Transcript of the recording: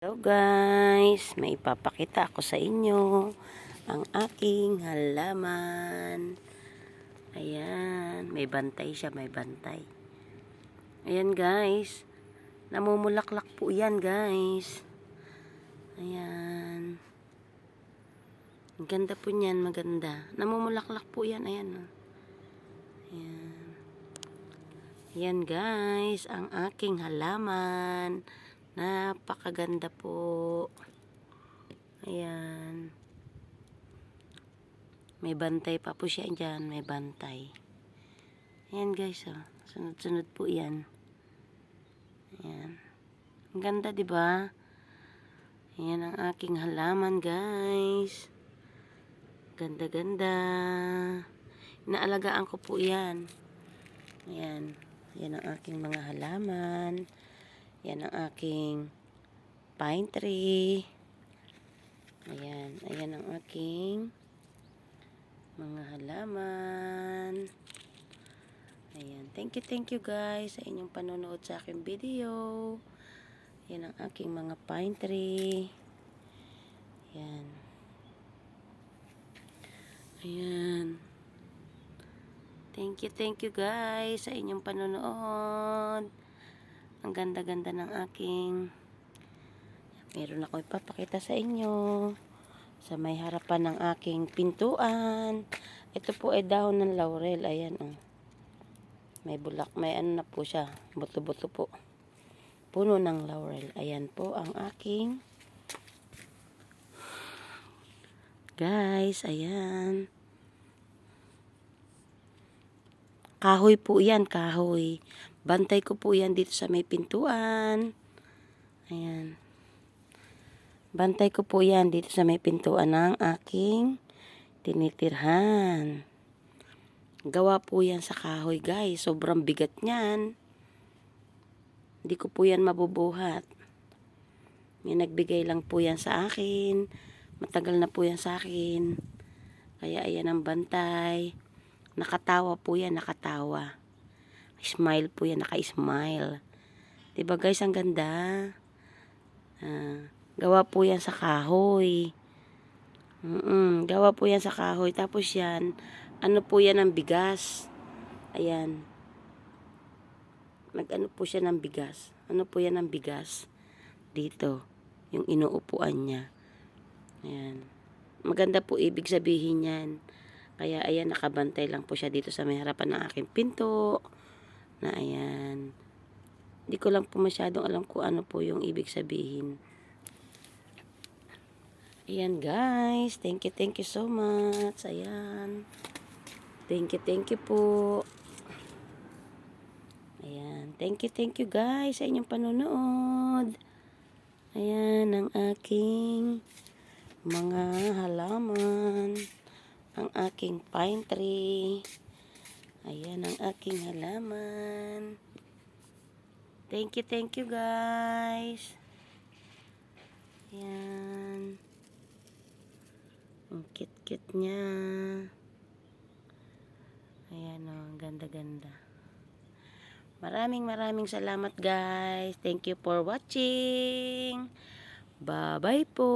Hello guys, may ipapakita ako sa inyo ang aking halaman. Ayan, may bantay siya, may bantay. Ayan guys, namumulaklak po yan guys. Ayan. Ang ganda po niyan, maganda. Namumulaklak po yan, ayan. oh. Ayan. Ayan guys, ang aking halaman. Napakaganda po. Ayan. May bantay pa po siya dyan. May bantay. Ayan guys, oh. Sunod-sunod po yan. Ayan. Ang ganda, di ba? Ayan ang aking halaman, guys. Ganda-ganda. Inaalagaan ko po yan. Ayan. Ayan ang aking mga halaman. Yan ang aking pine tree. Ayan. Ayan ang aking mga halaman. Ayan. Thank you, thank you guys sa inyong panonood sa aking video. Yan ang aking mga pine tree. Ayan. Ayan. Thank you, thank you guys sa inyong panonood. Ang ganda-ganda ng aking meron ako ipapakita sa inyo sa may harapan ng aking pintuan. Ito po ay dahon ng laurel. Ayan oh. May bulak, may ano na po siya. Buto-buto po. Puno ng laurel. Ayan po ang aking Guys, ayan. Kahoy po yan, kahoy. Bantay ko po yan dito sa may pintuan. Ayan. Bantay ko po yan dito sa may pintuan ng aking tinitirhan. Gawa po yan sa kahoy guys. Sobrang bigat niyan. Hindi ko po yan mabubuhat. May nagbigay lang po yan sa akin. Matagal na po yan sa akin. Kaya ayan ang bantay. Nakatawa po yan, nakatawa. Smile po yan, naka-smile. Diba guys, ang ganda. Ah, gawa po yan sa kahoy. Mm gawa po yan sa kahoy. Tapos yan, ano po yan ng bigas. Ayan. Nag-ano po siya ng bigas. Ano po yan ng bigas? Dito. Yung inuupuan niya. Ayan. Maganda po ibig sabihin yan. Kaya ayan, nakabantay lang po siya dito sa may harapan ng aking pinto. Na ayan. Hindi ko lang po masyadong alam kung ano po yung ibig sabihin. Ayan guys. Thank you, thank you so much. Ayan. Thank you, thank you po. Ayan. Thank you, thank you guys sa inyong panonood. Ayan ang aking mga halaman ang aking pine tree. Ayan ang aking halaman. Thank you, thank you guys. Ayan. Ang kit-kit niya. Ayan o, ang ganda-ganda. Maraming maraming salamat guys. Thank you for watching. Bye-bye po.